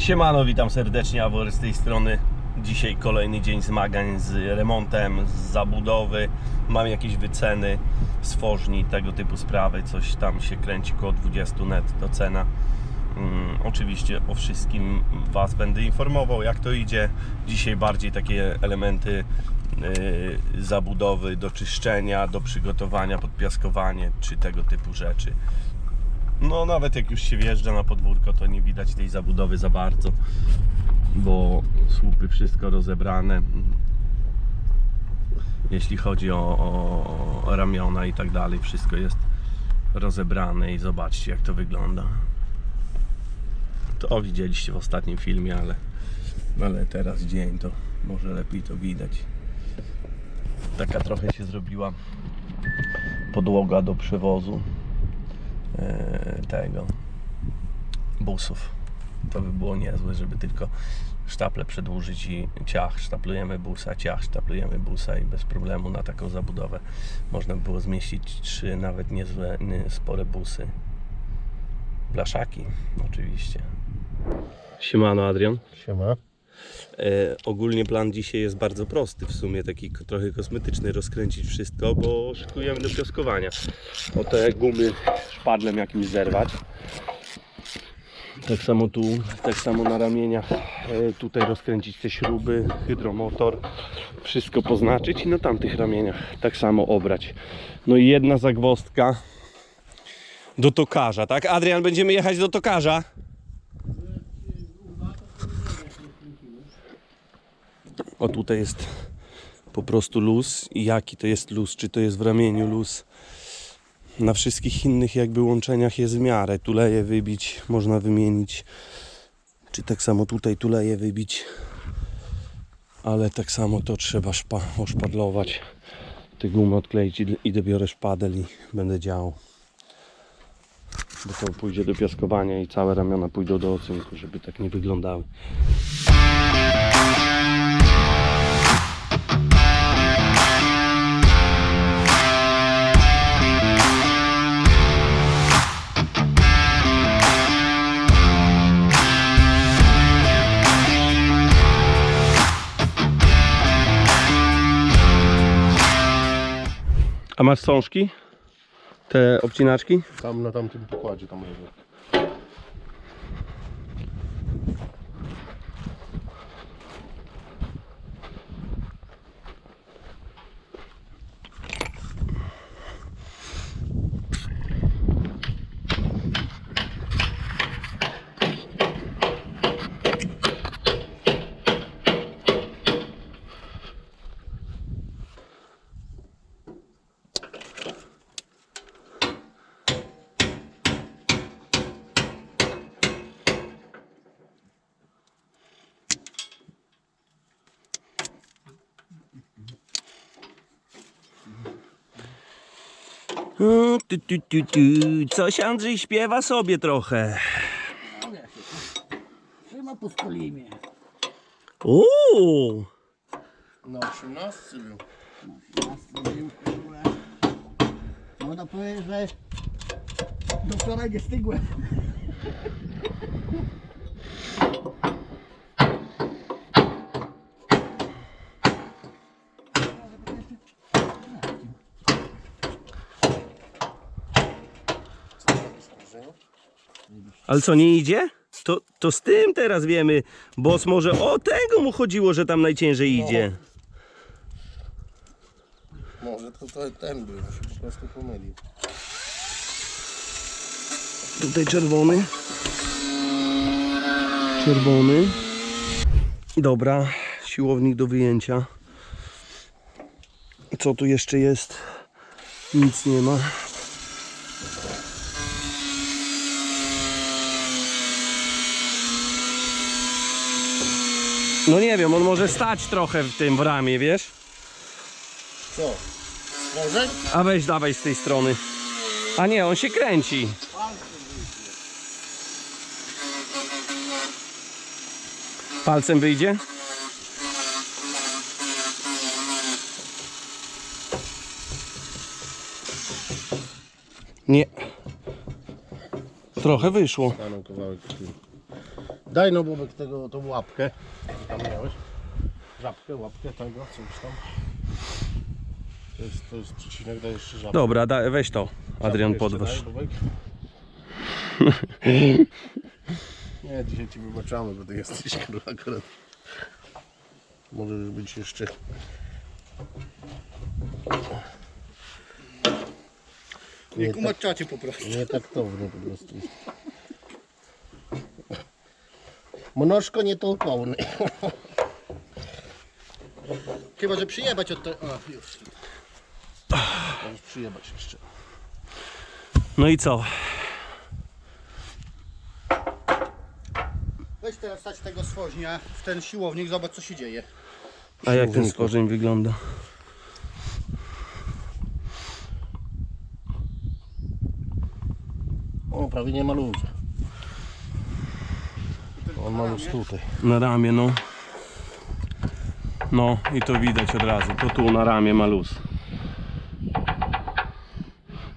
Siemano, witam serdecznie, Awor z tej strony. Dzisiaj kolejny dzień zmagań z remontem, z zabudowy. Mam jakieś wyceny z forżni, tego typu sprawy. Coś tam się kręci koło 20 net to cena. Mm, oczywiście o wszystkim Was będę informował, jak to idzie. Dzisiaj bardziej takie elementy yy, zabudowy do czyszczenia, do przygotowania, podpiaskowanie czy tego typu rzeczy. No nawet jak już się wjeżdża na podwórko, to nie widać tej zabudowy za bardzo, bo słupy wszystko rozebrane. Jeśli chodzi o, o, ramiona i tak dalej, wszystko jest rozebrane i zobaczcie jak to wygląda. To widzieliście w ostatnim filmie, ale, ale teraz dzień to może lepiej to widać. Taka trochę się zrobiła podłoga do przewozu tego busów. To by było niezłe, żeby tylko sztaple przedłużyć i ciach, sztaplujemy busa, ciach, sztaplujemy busa i bez problemu na taką zabudowę można by było zmieścić trzy nawet niezłe, nie, spore busy. Blaszaki oczywiście. Siemano Adrian. Siema. E, ogólnie plan dzisiaj jest bardzo prosty, w sumie taki trochę kosmetyczny, rozkręcić wszystko, bo szykujemy do piaskowania. O te gumy szpadlem jakimś zerwać. Tak samo tu, tak samo na ramieniach, e, tutaj rozkręcić te śruby, hydromotor, wszystko poznaczyć i na tamtych ramieniach tak samo obrać. No i jedna zagwozdka do tokarza, tak? Adrian, będziemy jechać do tokarza. O tutaj jest po prostu luz. I jaki to jest luz? Czy to jest w ramieniu luz? Na wszystkich innych jakby łączeniach jest w miarę. Tuleje wybić, można wymienić. Czy tak samo tutaj tuleje wybić. Ale tak samo to trzeba szpa, oszpadlować. Te gumy odkleić i, i dobiorę szpadel i będę działał. Bo to pójdzie do piaskowania i całe ramiona pójdą do ocynku, żeby tak nie wyglądały. A masz sążki? Te obcinaczki? Tam na tamtym pokładzie tam leży. Tu, tu, tu, tu. Coś Andrzej śpiewa sobie trochę. Trzyma po skolimie. Uuu, Na 18 był. Można powiedzieć, że do wczoraj nie stygłem. Ale co, nie idzie? To, to z tym teraz wiemy, bo może o tego mu chodziło, że tam najciężej idzie. Może to, to ten był, się po prostu pomylił. Tutaj czerwony. Czerwony. Dobra, siłownik do wyjęcia. Co tu jeszcze jest? Nic nie ma. No nie wiem, on może stać trochę w tym w ramię, wiesz? Co? Może? A weź dawaj z tej strony. A nie, on się kręci. Palcem wyjdzie? Nie. Trochę wyszło. Stanął kawałek. Daj no Bobek tego, tą łapkę. Co tam miałeś? Żabkę, łapkę tego, coś tam. To jest, to jest przecinek, daj jeszcze żabkę. Dobra, da, weź to, Adrian, Żabkę jeszcze podważ. daj, Bobek. Nie, dzisiaj ci wybaczamy, bo ty jesteś kurwa akurat. Możesz być jeszcze... Nie Nie, tak, kumaczacie po prostu. nietaktowny po prostu. Mnożko nie to pełny. Chyba, że przyjebać od tego. O, już. Możesz przyjebać jeszcze. No i co? Weź teraz stać tego swoźnia w ten siłownik, zobacz co się dzieje. A jak ten stworzeń wygląda? O, prawie nie ma luzu. On ma już tutaj. Na ramię, no. No i to widać od razu. To tu na ramię ma luz.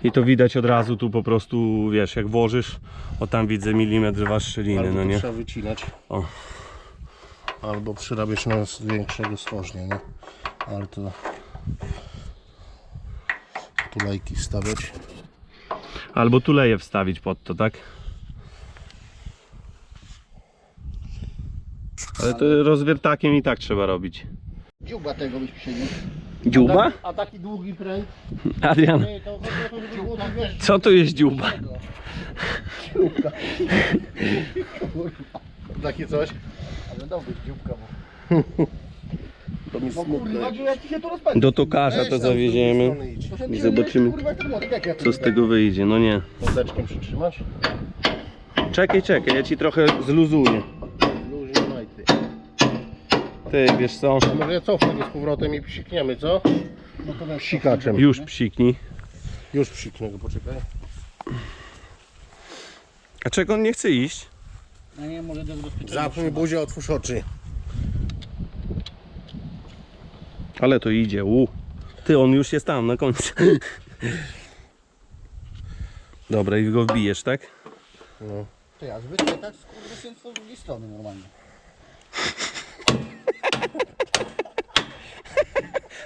I to widać od razu tu po prostu, wiesz, jak włożysz, o tam widzę milimetr waszczeliny, no nie? trzeba wycinać. O. Albo przyrabiać na większego stworznia, nie? Ale to... Tu lajki wstawiać. Albo tuleję wstawić pod to, tak? Ale to rozwiertakiem i tak trzeba robić. Dziuba tego byś przyniósł. Dziuba? A taki długi pręt? Adrian, Nie, to chodzi o to, żeby było tak, wiesz, co to jest dziuba? takie coś. Ale dobry dziubka, bo... To mi No kurwa, ci się tu. Do tokarza to zawieziemy. strony idź. Proszę I cię, zobaczymy, Kurwa, jak ja tu Co z tego wyjdzie? No nie. Przytrzymasz? Czekaj, czekaj, ja ci trochę zluzuję. Ty, wiesz co? A może ja cofnę go z powrotem i psikniemy, co? No to weź. Psikaczem. Już psiknij. Już psiknę go, poczekaj. A czego on nie chce iść? No nie, może do zabezpieczenia. Zapnij buzię, otwórz oczy. Ale to idzie, u. Ty, on już jest tam, na końcu. Dobra, i go wbijesz, tak? No. To ja zwykle tak z drugiej strony normalnie.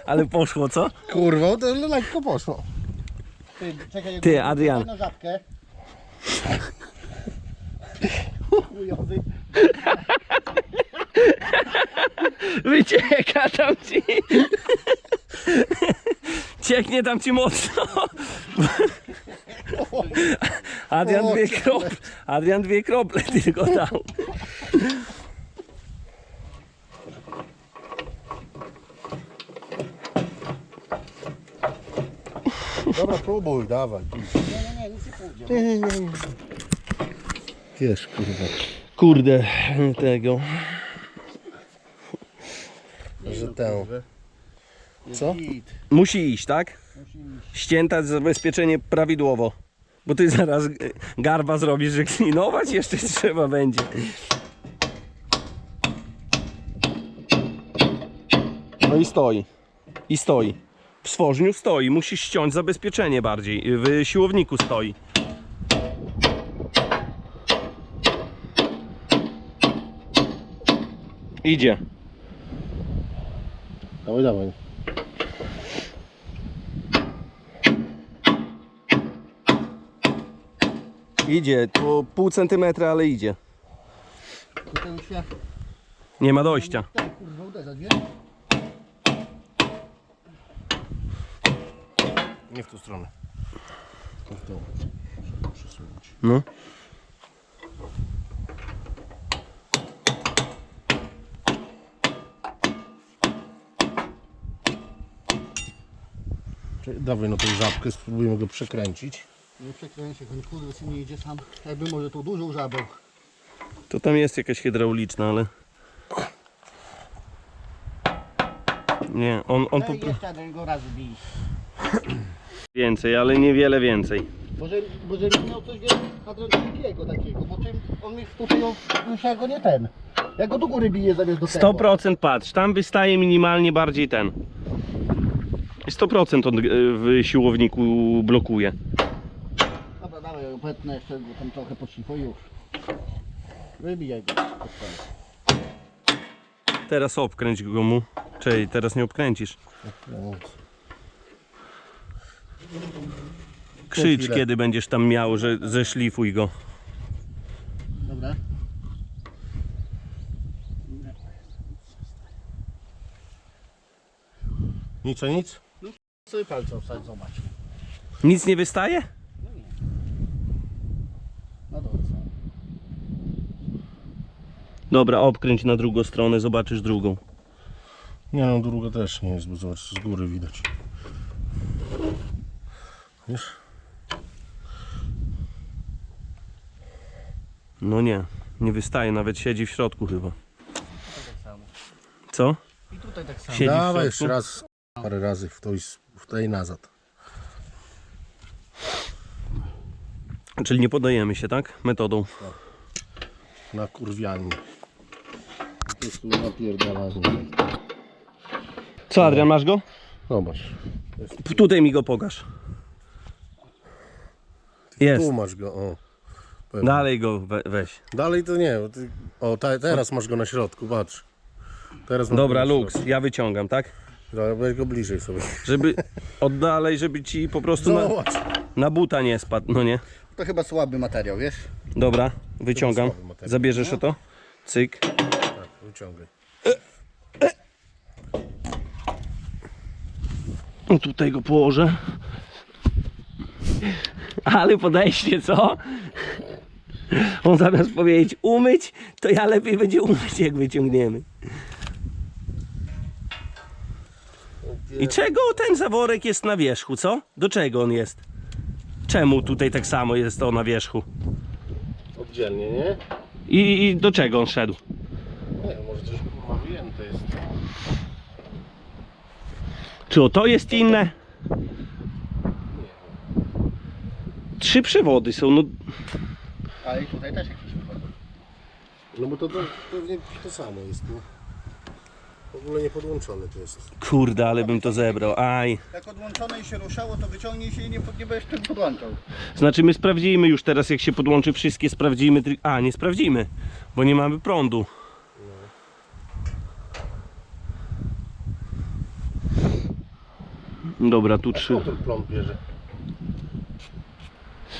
Ale poszło, co? Kurwa, to lekko poszło. Ty, czekaj, Ty, Adrian. na żabkę. Chujowy. Wycieka tam ci. Cieknie tam ci mocno. Adrian dwie krople. Adrian dwie krople tylko dał. Dobra, próbuj, dawaj. Nie, nie, nie, nic nie pójdzie. Wiesz, kurwa. Kurde, tego. Że tę. Co? Git. Musi iść, tak? Musi iść. Ścięta zabezpieczenie prawidłowo. Bo ty zaraz e, garba zrobisz, że klinować jeszcze trzeba będzie. No i stoi. I stoi. W stworzniu stoi. Musisz ściąć zabezpieczenie bardziej. W siłowniku stoi. Idzie. Dawaj, dawaj. Idzie. Po pół centymetra, ale idzie. Nie ma dojścia. Tak, kurwa, uderzać, wiesz? Nie w tą stronę. Nie w tą. Przesunąć. No. Dawaj no tą żabkę, spróbujemy go przekręcić. Nie przekręć się, on kurwa się nie idzie sam. Jakby może tą dużą żabą. To tam jest jakaś hydrauliczna, ale... Nie, on, on po... Ej, jeszcze jeden go raz bij. Więcej, ale niewiele więcej. Może, może miał coś wiesz, Adrianowskiego takiego, bo tym on mi tutaj ją, już ja go nie ten. Ja go do góry biję zamiast do tego. 100% patrz, tam wystaje minimalnie bardziej ten. 100% on y, w siłowniku blokuje. Dobra, dawaj, opętnę jeszcze go tam trochę poszlifuj już. Wybijaj go. Teraz obkręć go mu. Czyli teraz nie obkręcisz. No, Krzycz kiedy będziesz tam miał, że zeszlifuj go. Dobra. Nic a nic? Sobie palce wstać, zobacz. Nic nie wystaje? No dobrze. Dobra, obkręć na drugą stronę, zobaczysz drugą. Nie no, druga też nie jest, bo zobacz, z góry widać. Wiesz? No nie, nie wystaje, nawet siedzi w środku chyba. Tak samo. Co? I tutaj tak samo. Siedzi w Dawaj środku? jeszcze raz, parę razy w to i s- w tej nazad. Czyli nie podajemy się, tak? Metodą. Na kurwianie. Po prostu napierdalanie. Co Adrian, masz go? Zobacz. P- Tutaj mi go pokaż. Jest. Tu masz go, o. Pewnie. Dalej go we, weź. Dalej to nie, bo ty... O, ta, teraz masz go na środku, patrz. Teraz masz Dobra, go na Lux, środku. ja wyciągam, tak? Dobra, weź go bliżej sobie. Żeby oddalej, żeby ci po prostu na, Zobacz. na buta nie spadł, no nie? To chyba słaby materiał, wiesz? Dobra, wyciągam. słaby materiał. Zabierzesz o to? Cyk. Tak, wyciągaj. O, Tutaj go położę. Ale podejście, co? On zamiast powiedzieć umyć, to ja lepiej będzie umyć, jak wyciągniemy. I czego ten zaworek jest na wierzchu, co? Do czego on jest? Czemu tutaj tak samo jest to na wierzchu? Oddzielnie, nie? I, i do czego on szedł? Nie, może coś kurwa wyjęte jest. Czy o to jest inne? Trzy przewody są, no Ale i tutaj też jakiś wypadek. No bo to, to pewnie to samo jest, nie? W ogóle nie podłączone to jest. kurde, ale bym to zebrał. Aj. Jak odłączone i się ruszało, to wyciągnij się i nie, nie będziesz tym podłączał. Znaczy my sprawdzimy już teraz jak się podłączy wszystkie, sprawdzimy. A, nie sprawdzimy, bo nie mamy prądu. Dobra, tu trzy. Bierze.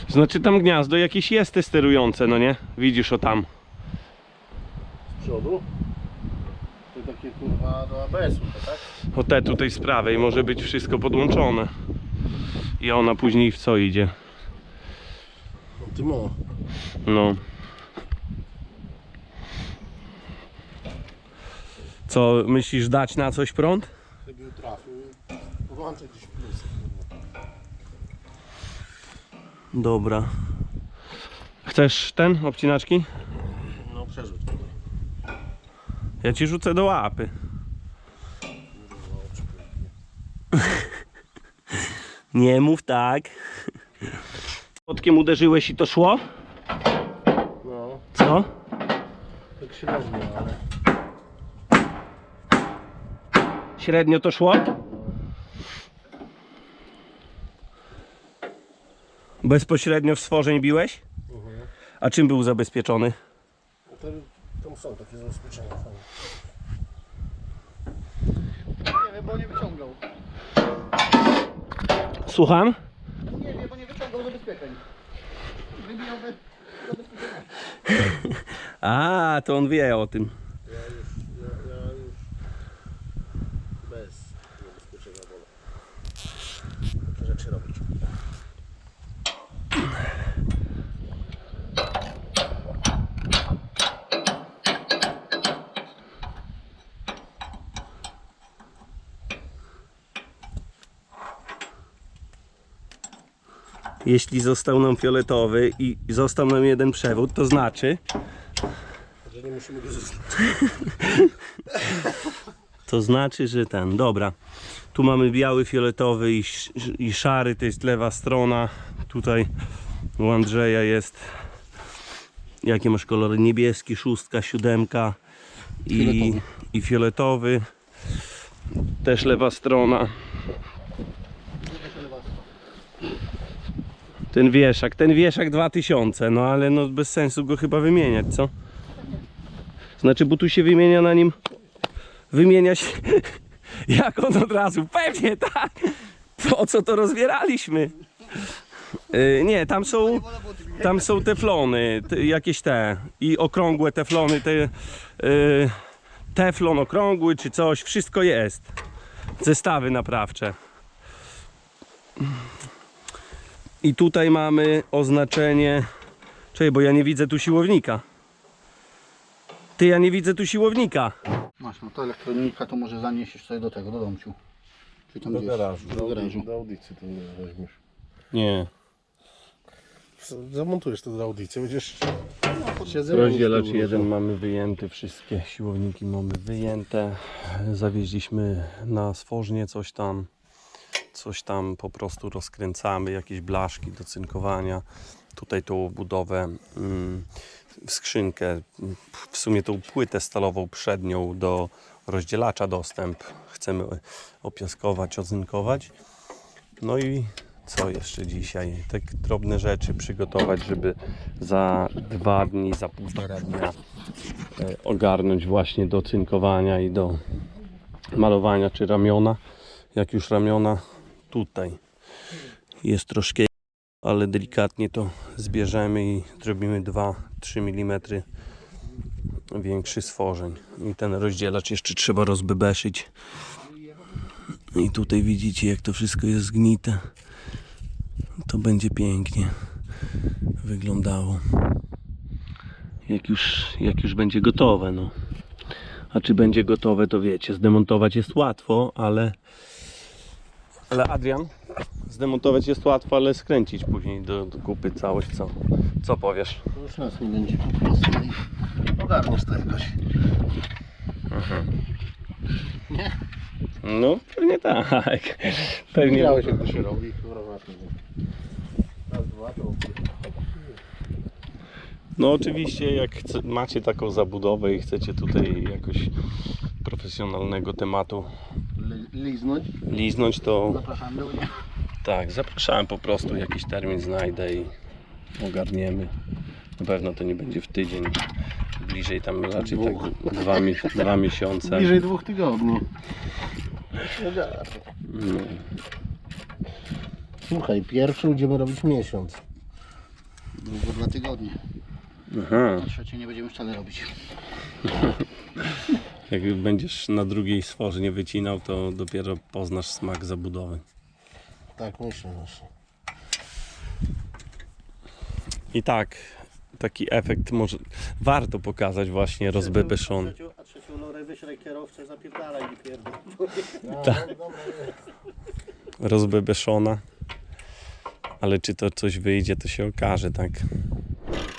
Znaczy tam gniazdo jakieś jest te sterujące, no nie? Widzisz o tam. Z przodu. To takie kurwa do ABS-u tak? O te tutaj z prawej może być wszystko podłączone. I ona później w co idzie? Ty mo. No. Co, myślisz dać na coś prąd? Gdyby trafił, włączę gdzieś plus. Dobra. Chcesz ten, obcinaczki? No przerzuć tutaj. Ja ci rzucę do łapy. Nie mów tak. Podkiem uderzyłeś i to szło? No, Co? tak średnio, ale... Średnio to szło? Bezpośrednio w stworzeń biłeś? A czym był zabezpieczony? To, tam są takie zabezpieczenia fajne. Nie wiem, bo nie wyciągał. Słucham? Nie wiem, bo nie wyciągał zabezpieczeń. Wybijał bez zabezpieczenia. A, to on wie o tym. Ja już, ja, ja już bez zabezpieczenia wolę. Takie rzeczy robić. Jeśli został nam fioletowy i został nam jeden przewód, to znaczy, Że nie musimy go to znaczy, że ten, dobra. Tu mamy biały, fioletowy i, i szary, to jest lewa strona. Tutaj u Andrzeja jest, jakie masz kolory? Niebieski, szóstka, siódemka i Fioletowy. i fioletowy. Też lewa strona. Ten wieszak, ten wieszak 2000, no ale no bez sensu go chyba wymieniać, co? Znaczy, bo tu się wymienia na nim. Wymienia się. Jak on od razu? Pewnie tak. Po co to rozbieraliśmy? Yy, nie, tam są. Tam są teflony, te, jakieś te. I okrągłe teflony, te. Yy, teflon okrągły czy coś, wszystko jest. Zestawy naprawcze. I tutaj mamy oznaczenie. Czekaj, bo ja nie widzę tu siłownika. Ty, ja nie widzę tu siłownika. Masz, no to elektronika to może zaniesiesz sobie do tego, do domciu. Czy tam Do gdzieś? garażu. Do garażu. Do audycji to weźmiesz. Nie. Zamontujesz to do audycji, będziesz Rozdzielacz jeden mamy wyjęty, wszystkie siłowniki mamy wyjęte. Zawieźliśmy na stworznie coś tam. Coś tam po prostu rozkręcamy, jakieś blaszki do cynkowania. Tutaj tą budowę mm, w skrzynkę, w sumie tą płytę stalową przednią do rozdzielacza dostęp. Chcemy opiaskować, ocynkować. No i co jeszcze dzisiaj? Tak drobne rzeczy przygotować, żeby za dwa dni, za półtora dnia e, ogarnąć właśnie do cynkowania i do malowania czy ramiona. Jak już ramiona tutaj jest troszkę, ale delikatnie to zbierzemy i zrobimy 2-3 mm większy stworzeń. I ten rozdzielacz jeszcze trzeba rozbebeszyć. I tutaj widzicie jak to wszystko jest zgnite. To będzie pięknie wyglądało. Jak już, jak już będzie gotowe, no. A czy będzie gotowe, to wiecie, zdemontować jest łatwo, ale. Ale Adrian, zdemontować jest łatwo, ale skręcić później do, do kupy całość, co? Co powiesz? To już nas nie będzie po prostu. i Ogarniesz to jakoś. Nie? No, pewnie tak. Pewnie. Widziałeś jak to się robi, kurwa. Raz, dwa to No oczywiście, jak chce, macie taką zabudowę i chcecie tutaj jakoś profesjonalnego tematu Liznąć. liznąć, to Zapraszamy do mnie. tak, zapraszałem po prostu, jakiś termin znajdę i ogarniemy. Na pewno to nie będzie w tydzień, bliżej tam raczej tak dwa, mi- dwa miesiące. Bliżej dwóch tygodni. No. Słuchaj, pierwszy będziemy robić miesiąc. Długo dwa tygodnie. Aha, Na trzecie nie będziemy wcale robić. jak będziesz na drugiej stworzenie wycinał, to dopiero poznasz smak zabudowy. Tak myślę właśnie. I tak, taki efekt może warto pokazać właśnie rozbebeszony. A trzecią lorę wyślej kierowcę, zapierdalaj i pierdol. rozbebeszona. Ale czy to coś wyjdzie, to się okaże, tak?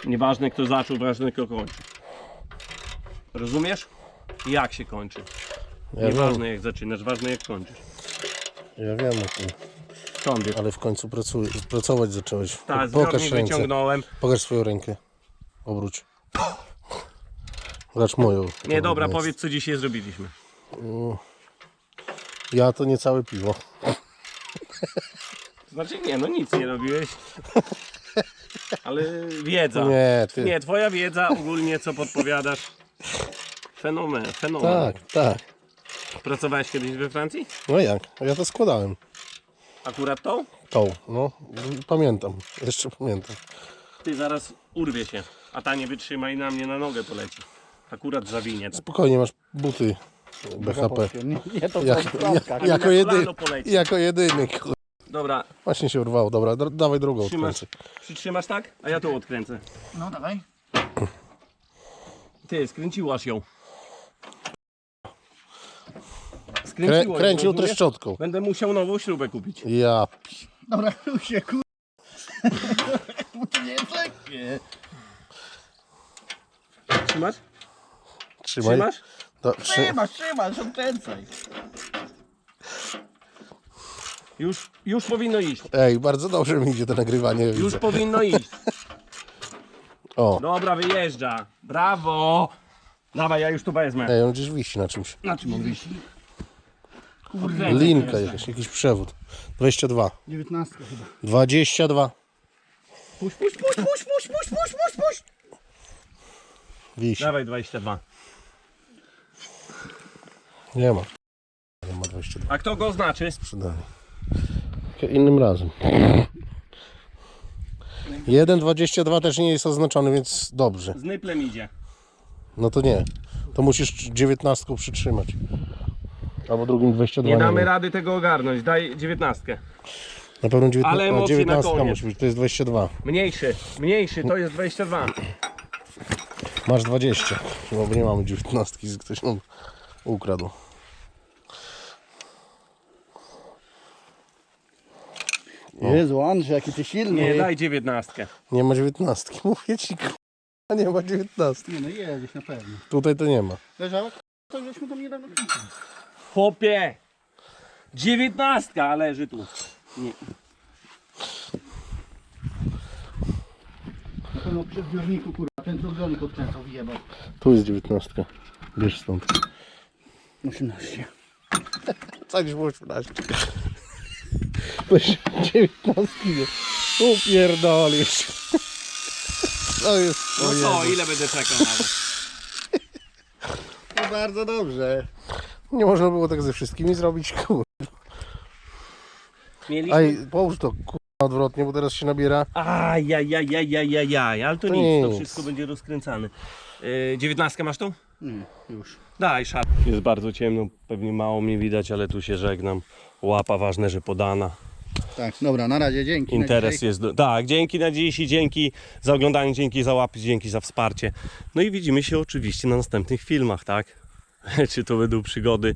Nieważne kto zaczął, ważne kto kończy. Rozumiesz? Jak się kończy? Ja wiem, Nieważne jak zaczynasz, ważne jak kończysz. ja wiem o tym, Skąd ale w końcu pracuj, pracować zacząłeś. Tak, Pokaż ręce. wyciągnąłem. Pokaż swoją rękę. Obróć. Zobacz moją. Nie, dobra, Jest. powiedz co dzisiaj zrobiliśmy. Ja to nie całe piwo. Znaczy nie, no nic nie robiłeś. Ale wiedza. Nie, ty. Nie, twoja wiedza ogólnie co podpowiadasz. Fenomen, fenomen. Tak, tak. Pracowałeś kiedyś we Francji? No jak? Ja to składałem. Akurat tą? Tą, no. Pamiętam. Jeszcze pamiętam. Ty zaraz urwie się, a ta nie wytrzyma i na mnie na nogę poleci. Akurat zawinie. Tak. Spokojnie, masz buty BHP. Nie, to Jak, jak, jako, jedy, kolano poleci. jako jedyny. kur- Dobra, Właśnie się urwało. Dobra, dr- dawaj drugą trzymasz, odkręcę. przytrzymasz tak? A ja tu odkręcę. No dawaj. Ty, skręciłaś ją. Krę, kręcił rozumiesz? treszczotką. Będę musiał nową śrubę kupić. Ja. pi- Dobra, już się kur... Bo to nie jest lekkie. Trzymasz? Trzymaj. Trzymasz? Do, trzy, Trzymasz, trzymasz, odkręcaj. Już, już powinno iść. ej, bardzo dobrze mi idzie to nagrywanie. Już Widzę. powinno iść. O, Dobra, wyjeżdża. Brawo. Dawaj, ja już tu wezmę. ej, on gdzieś wisi na czymś. Na czym on wisi? Odkręcaj Linka jakaś, jakiś przewód. 22. 19 chyba. 22. Puść, puść, puść, puść, puść, puść, puść, puść, puść. Wisi. Dawaj 22. Nie ma. Nie ma 22. A kto go znaczy? Sprzedali. Innym razem. 1,22 też nie jest oznaczony, więc dobrze. Z nyplem idzie. No to nie. To musisz 19 przytrzymać. Albo drugim 22. Nie damy rady tego ogarnąć. Daj dziewiętnastkę. Na pewno 19, Ale emocje na 19 koniec. musi być, to jest 22. Mniejszy, mniejszy, to jest 22. Masz 20. No bo nie mamy 19, ktoś nam ukradł. Jezu, Andrzej, jaki ty silny. Nie, daj dziewiętnastkę. Nie ma 19. Mówię ci, k***a, nie ma 19. Nie no, jedziesz na pewno. Tutaj to nie ma. Leżała? To żeśmy tam niedawno kręcili. Chłopie! Dziewiętnastka leży tu. Nie. Na pewno przy zbiorniku, kurwa, ten co zbiornik odkręcał, wyjebał. Tu jest 19. Bierz stąd. 18. Co już było 18. Weź 19 nie. Upierdolisz. To jest. No o co, Jezu. ile będę czekał nawet? No bardzo dobrze. Nie można było tak ze wszystkimi zrobić, kur. Mieli... Aj, połóż to kur... odwrotnie, bo teraz się nabiera. Ajajajajajajaj, ale to To nic, to nic. wszystko będzie rozkręcane. Yy, dziewiętnastkę masz tu? Nie, już. Daj, szat. Jest bardzo ciemno, pewnie mało mnie widać, ale tu się żegnam. Łapa ważne, że podana. Tak, dobra, na razie, dzięki. na Interes dzisiaj. jest. Do... Tak, dzięki na dziś i dzięki za oglądanie, dzięki za łapy, dzięki za wsparcie. No i widzimy się oczywiście na następnych filmach, tak? czy to będą przygody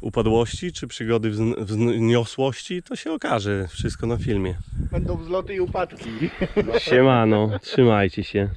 upadłości, czy przygody wzn- wzniosłości, to się okaże. Wszystko na filmie. Będą wzloty i upadki. Siemano, trzymajcie się.